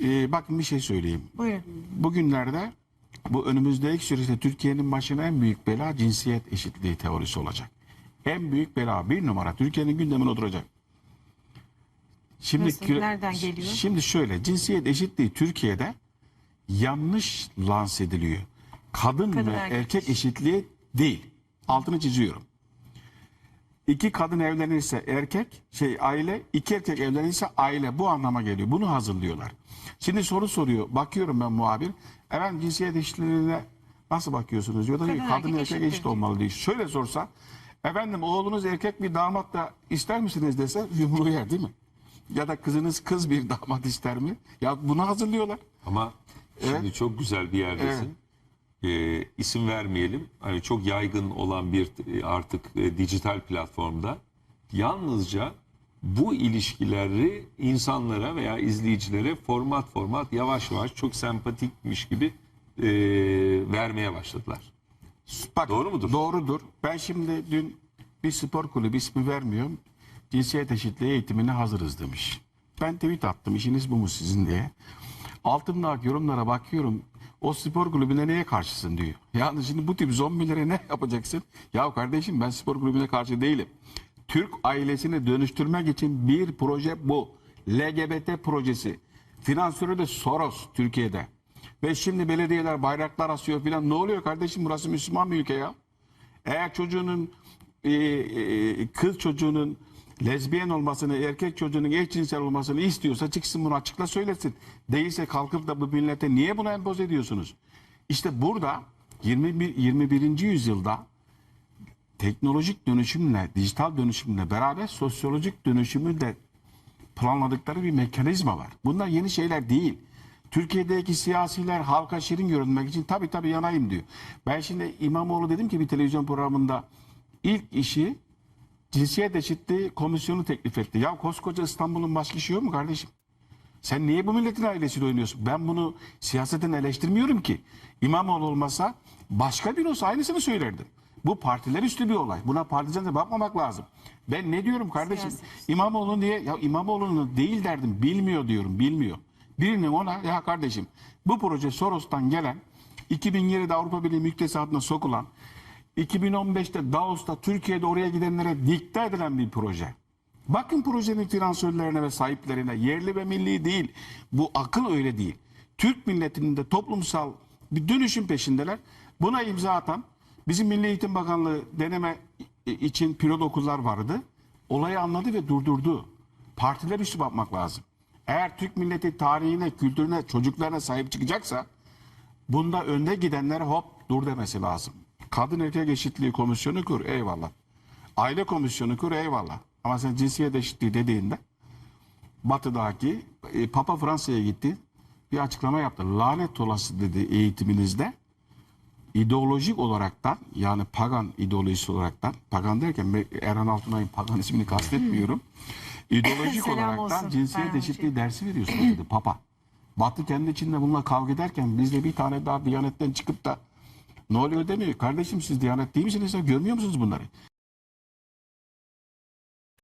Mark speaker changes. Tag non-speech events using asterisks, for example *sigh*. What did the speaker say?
Speaker 1: Ee, bakın bir şey söyleyeyim.
Speaker 2: Buyurun.
Speaker 1: Bugünlerde bu önümüzdeki süreçte Türkiye'nin başına en büyük bela cinsiyet eşitliği teorisi olacak. En büyük bela bir numara Türkiye'nin gündemine oturacak. Şimdi
Speaker 2: Nasıl? Nereden geliyor?
Speaker 1: Şimdi şöyle cinsiyet eşitliği Türkiye'de yanlış lanse ediliyor. Kadın,
Speaker 2: Kadın
Speaker 1: ve
Speaker 2: erkek
Speaker 1: erkek eşitliği değil. Altını çiziyorum. İki kadın evlenirse erkek, şey aile, iki erkek evlenirse aile bu anlama geliyor. Bunu hazırlıyorlar. Şimdi soru soruyor. Bakıyorum ben muhabir. Efendim cinsiyet eşitliğine nasıl bakıyorsunuz diyor. Da diyor
Speaker 2: Kadın
Speaker 1: kadın
Speaker 2: erkek
Speaker 1: erkek, eşit olmalı diyor. Şöyle sorsa efendim oğlunuz erkek bir damat da ister misiniz dese *laughs* yumruğu yer değil mi? Ya da kızınız kız bir damat ister mi? Ya bunu hazırlıyorlar.
Speaker 3: Ama şimdi
Speaker 1: Evet.
Speaker 3: çok güzel bir yerdesin. Ee, isim vermeyelim. Hani çok yaygın olan bir e, artık e, dijital platformda yalnızca bu ilişkileri insanlara veya izleyicilere format format yavaş yavaş çok sempatikmiş gibi e, vermeye başladılar.
Speaker 1: Bak,
Speaker 3: Doğru mudur?
Speaker 1: Doğrudur. Ben şimdi dün bir spor kulübü ismi vermiyorum. Cinsiyet eşitliği eğitimine hazırız demiş. Ben tweet attım işiniz bu mu sizin diye. Altındaki yorumlara bakıyorum. O spor kulübüne neye karşısın diyor. Yani şimdi bu tip zombilere ne yapacaksın? Ya kardeşim ben spor kulübüne karşı değilim. Türk ailesini dönüştürmek için bir proje bu. LGBT projesi. Finansörü de Soros Türkiye'de. Ve şimdi belediyeler bayraklar asıyor filan. Ne oluyor kardeşim burası Müslüman bir ülke ya. Eğer çocuğunun e, e, kız çocuğunun lezbiyen olmasını, erkek çocuğunun eşcinsel olmasını istiyorsa çıksın bunu açıkla söylesin. Değilse kalkıp da bu millete niye bunu empoze ediyorsunuz? İşte burada 21, 21. yüzyılda teknolojik dönüşümle, dijital dönüşümle beraber sosyolojik dönüşümü de planladıkları bir mekanizma var. Bunlar yeni şeyler değil. Türkiye'deki siyasiler halka şirin görünmek için tabii tabii yanayım diyor. Ben şimdi İmamoğlu dedim ki bir televizyon programında ilk işi cinsiyet eşitliği komisyonu teklif etti. Ya koskoca İstanbul'un başka işi yok mu kardeşim? Sen niye bu milletin ailesiyle oynuyorsun? Ben bunu siyaseten eleştirmiyorum ki. İmamoğlu olmasa başka bir olsa aynısını söylerdim. Bu partiler üstü bir olay. Buna partizanca bakmamak lazım. Ben ne diyorum kardeşim?
Speaker 2: Siyaset.
Speaker 1: İmamoğlu diye ya İmamoğlu'nun değil derdim. Bilmiyor diyorum. Bilmiyor. Birinin ona ya kardeşim bu proje Soros'tan gelen 2007'de Avrupa Birliği müktesatına sokulan 2015'te Davos'ta Türkiye'de oraya gidenlere dikte edilen bir proje. Bakın projenin finansörlerine ve sahiplerine yerli ve milli değil. Bu akıl öyle değil. Türk milletinin de toplumsal bir dönüşüm peşindeler. Buna imza atan bizim Milli Eğitim Bakanlığı deneme için pilot okullar vardı. Olayı anladı ve durdurdu. Partiler üstü bakmak lazım. Eğer Türk milleti tarihine, kültürüne, çocuklarına sahip çıkacaksa bunda önde gidenlere hop dur demesi lazım. Kadın erkek eşitliği komisyonu kur eyvallah. Aile komisyonu kur eyvallah. Ama sen cinsiyet eşitliği dediğinde batıdaki e, Papa Fransa'ya gitti. Bir açıklama yaptı. Lanet olası dedi eğitiminizde ideolojik olaraktan yani pagan ideolojisi olaraktan pagan derken Erhan Altunay'ın pagan ismini kastetmiyorum. İdeolojik *laughs*
Speaker 2: Selam
Speaker 1: olaraktan cinsiyet eşitliği dersi veriyorsunuz dedi Papa. Batı kendi içinde bununla kavga ederken biz de bir tane daha Diyanet'ten çıkıp da ne oluyor demiyor. Kardeşim siz Diyanet değil misiniz? Görmüyor musunuz bunları?